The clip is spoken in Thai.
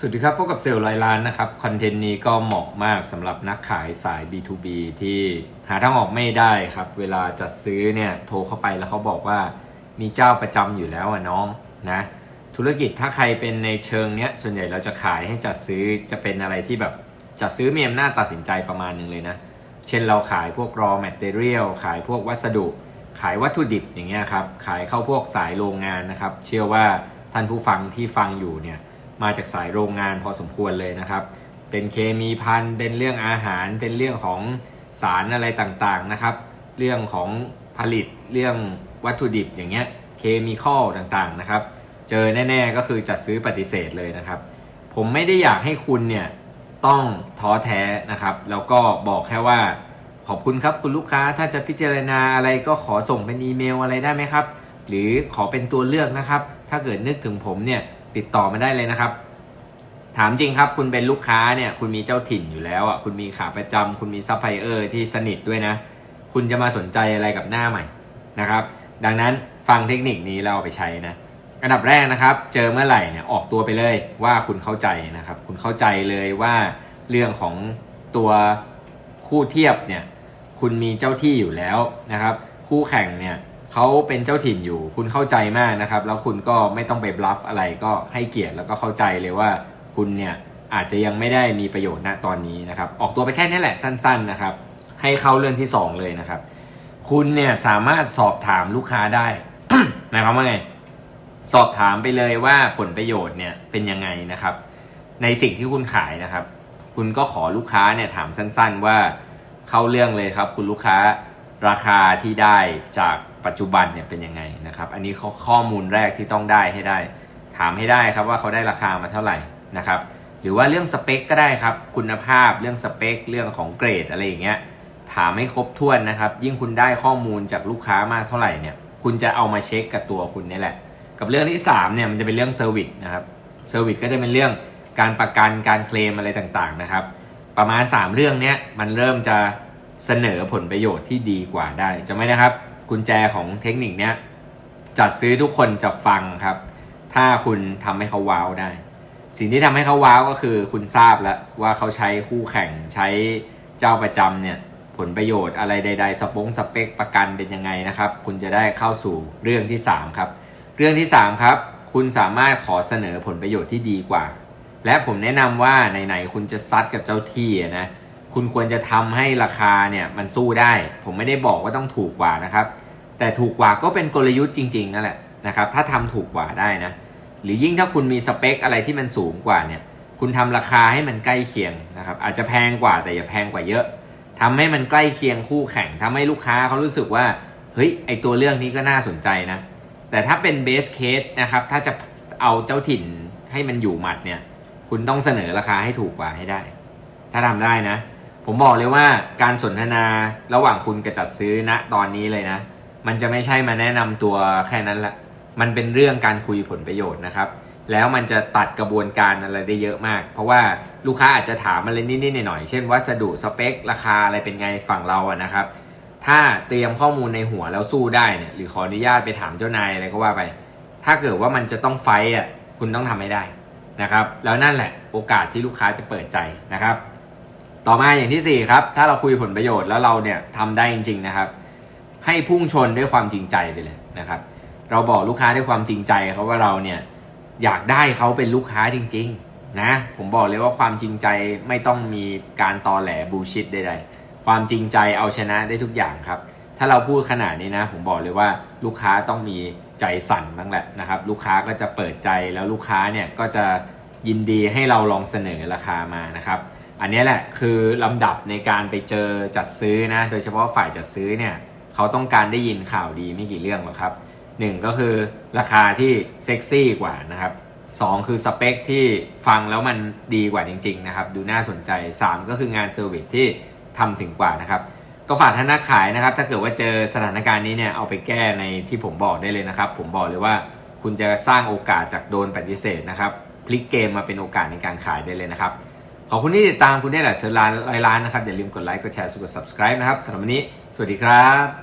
สวัสดีครับพบกับเซลล์ร้อยล้านนะครับคอนเทนต์นี้ก็เหมาะมากสำหรับนักขายสาย B2B ที่หาทางออกไม่ได้ครับ เวลาจัดซื้อเนี่ยโทรเข้าไปแล้วเขาบอกว่ามีเจ้าประจำอยู่แล้วอะน้องนะธุรกิจถ้าใครเป็นในเชิงเนี้ยส่วนใหญ่เราจะขายให้จัดซื้อจะเป็นอะไรที่แบบจัดซื้อมีอำนาจตัดสินใจประมาณหนึงเลยนะ เช่นเราขายพวก raw material ขายพวกวัสดุ ขายวัตถุดิบอย่างเงี้ยครับขายเข้าพวกสายโรงงานนะครับ เชื่อว่าท่านผู้ฟังที่ฟังอยู่เนี่ย มาจากสายโรงงานพอสมควรเลยนะครับ เป็นเคมีพันเป็นเรื่องอาหาร เป็นเรื่องของสารอะไรต่างๆนะครับ เรื่องของผลิตเรื่องวัตถุดิบอย่างเงี้ยเคมีคอลต่างๆนะครับ เจอแน่ๆก็คือจัดซื้อปฏิเสธเลยนะครับ ผมไม่ได้อยากให้คุณเนี่ยต้องท้อแท้นะครับ แล้วก็บอกแค่ว่าขอบคุณครับคุณลูกค้าถ้าจะพิจารณาอะไรก็ขอส่งเป็นอีเมลอะไรได้ไหมครับ หรือขอเป็นตัวเลือกนะครับ ถ้าเกิดนึกถึงผมเนี่ย ติดต่อมาได้เลยนะครับ ถามจริงครับคุณเป็นลูกค้าเนี่ยคุณมีเจ้าถิ่นอยู่แล้วอะคุณมีขาประจำคุณมีซัพพลายเออร์ที่สนิทด้วยนะ คุณจะมาสนใจอะไรกับหน้าใหม่นะครับ ดังนั้นฟังเทคนิคนี้เราเอาไปใช้นะอันดับแรกนะครับ เจอเมื่อไหร่เนี่ยออกตัวไปเลยว่าคุณเข้าใจนะครับ คุณเข้าใจเลยว่าเรื่องของตัวคู่เทียบเนี่ยคุณมีเจ้าที่อยู่แล้วนะครับ คู่แข่งเนี่ย เขาเป็นเจ้าถิ่นอยู่ คุณเข้าใจมากนะครับ แล้วคุณก็ไม่ต้องไปบลัฟอะไรก็ให้เกียรติแล้วก็เข้าใจเลยว่าคุณเนี่ยอาจจะยังไม่ได้มีประโยชน์ณตอนนี้นะครับ ออกตัวไปแค่นี้แหละสั้น ๆนะครับ ให้เข้าเรื่องที่ 2 เลยนะครับ คุณเนี่ยสามารถสอบถามลูกค้าได้หมายความว่าไง สอบถามไปเลยว่าผลประโยชน์เนี่ยเป็นยังไงนะครับ ในสิ่งที่คุณขายนะครับ คุณก็ขอลูกค้าเนี่ยถามสั้น ๆ ว่าเข้าเรื่องเลยครับ คุณลูกค้า ราคาที่ได้จากปัจจุบันเนี่ยเป็นยังไงนะครับ อันนี้ข้อมูลแรกที่ต้องได้ให้ได้ ถามให้ได้ครับว่าเขาได้ราคามาเท่าไหร่นะครับ หรือว่าเรื่องสเปคก็ได้ครับ คุณภาพเรื่องสเปค เรื่องของเกรดอะไรอย่างเงี้ยถามให้ครบถ้วนนะครับ ยิ่งคุณได้ข้อมูลจากลูกค้ามากเท่าไหร่เนี่ย คุณจะเอามาเช็คกับตัวคุณนี่แหละ กับเรื่องที่3เนี่ยมันจะเป็นเรื่องเซอร์วิสนะครับเซอร์วิสก็จะเป็นเรื่องการประกันการเคลมอะไรต่างๆนะครับ ประมาณ 3 เรื่องเนี้ยมันเริ่มจะ เสนอผลประโยชน์ที่ดีกว่าได้จะไหมนะครับ กุญแจของเทคนิคเนี้ยจัดซื้อทุกคนจะฟังครับ ถ้าคุณทำให้เขาว้าวได้ สิ่งที่ทำให้เขาว้าวก็คือคุณทราบแล้วว่าเขาใช้คู่แข่งใช้เจ้าประจำเนี่ยผลประโยชน์อะไรใด ๆ สปงสเปคประกันเป็นยังไงนะครับ คุณจะได้เข้าสู่เรื่องที่ 3 ครับ เรื่องที่ 3 ครับ คุณสามารถขอเสนอผลประโยชน์ที่ดีกว่า และผมแนะนำว่าไหนๆคุณจะซัดกับเจ้าที่นะ คุณควรจะทำให้ราคาเนี่ยมันสู้ได้ ผมไม่ได้บอกว่าต้องถูกกว่านะครับ แต่ถูกกว่าก็เป็นกลยุทธ์จริงๆนั่นแหละนะครับ ถ้าทำถูกกว่าได้นะ หรือยิ่งถ้าคุณมีสเปคอะไรที่มันสูงกว่าเนี่ย คุณทำราคาให้มันใกล้เคียงนะครับ อาจจะแพงกว่าแต่อย่าแพงกว่าเยอะทำให้มันใกล้เคียงคู่แข่งทำให้ลูกค้าเขารู้สึกว่า เฮ้ย ไอตัวเรื่องนี้ก็น่าสนใจนะ แต่ถ้าเป็นเบสเคสนะครับ ถ้าจะเอาเจ้าถิ่นให้มันอยู่หมัดเนี่ย คุณต้องเสนอราคาให้ถูกกว่าให้ได้ ถ้าทำได้นะ ผมบอกเลยว่าการสนทนาระหว่างคุณกับจัดซื้อณตอนนี้เลยนะ มันจะไม่ใช่มาแนะนำตัวแค่นั้นละ มันเป็นเรื่องการคุยผลประโยชน์นะครับ แล้วมันจะตัดกระบวนการอะไรได้เยอะมาก เพราะว่าลูกค้าอาจจะถามอะไรนิดๆหน่อยๆเช่นวัสดุสเปค ราคาอะไรเป็นไงฝั่งเราอะนะครับ ถ้าเตรียมข้อมูลในหัวแล้วสู้ได้เนี่ยหรือขออนุญาตไปถามเจ้านายอะไรก็ว่าไป ถ้าเกิดว่ามันจะต้องไฟอะคุณต้องทำให้ได้นะครับ แล้วนั่นแหละโอกาสที่ลูกค้าจะเปิดใจนะครับ ต่อมาอย่างที่ 4 ครับ ถ้าเราคุยผลประโยชน์แล้วเราเนี่ยทำได้จริง ๆนะครับ ให้พุ่งชนด้วยความจริงใจไปเลยนะครับ เราบอกลูกค้าด้วยความจริงใจเขาว่าเราเนี่ยอยากได้เขาเป็นลูกค้าจริง ๆ นะ ผมบอกเลยว่าความจริงใจไม่ต้องมีการตอแหลบูชิดใดๆความจริงใจเอาชนะได้ทุกอย่างครับ ถ้าเราพูดขนาดนี้นะ ผมบอกเลยว่าลูกค้าต้องมีใจสั่นบ้างแหละนะครับ ลูกค้าก็จะเปิดใจแล้วลูกค้าเนี่ยก็จะยินดีให้เราลองเสนอราคามานะครับ อันนี้แหละคือลำดับในการไปเจอจัดซื้อนะ โดยเฉพาะฝ่ายจัดซื้อเนี่ยเขาต้องการได้ยินข่าวดีไม่กี่เรื่องหรอกครับหนึ่งก็คือราคาที่เซ็กซี่กว่านะครับสองคือสเปคที่ฟังแล้วมันดีกว่าจริง ๆ นะครับ ดูน่าสนใจสามก็คืองานเซอร์วิสที่ทำถึงกว่านะครับ ก็ฝากท่านนักขายนะครับ ถ้าเกิดว่าเจอสถานการณ์นี้เนี่ยเอาไปแก้ในที่ผมบอกได้เลยนะครับ ผมบอกเลยว่าคุณจะสร้างโอกาสจากโดนปฏิเสธนะครับพลิกเกมมาเป็นโอกาสในการขายได้เลยนะครับ ขอบคุณที่ติดตามคุณได้แหละเชอร์ลานร้อยล้านนะครับ อย่าลืมกดไลค์กดแชร์กด subscribe นะครับสำหรับวันนี้ สวัสดีครับ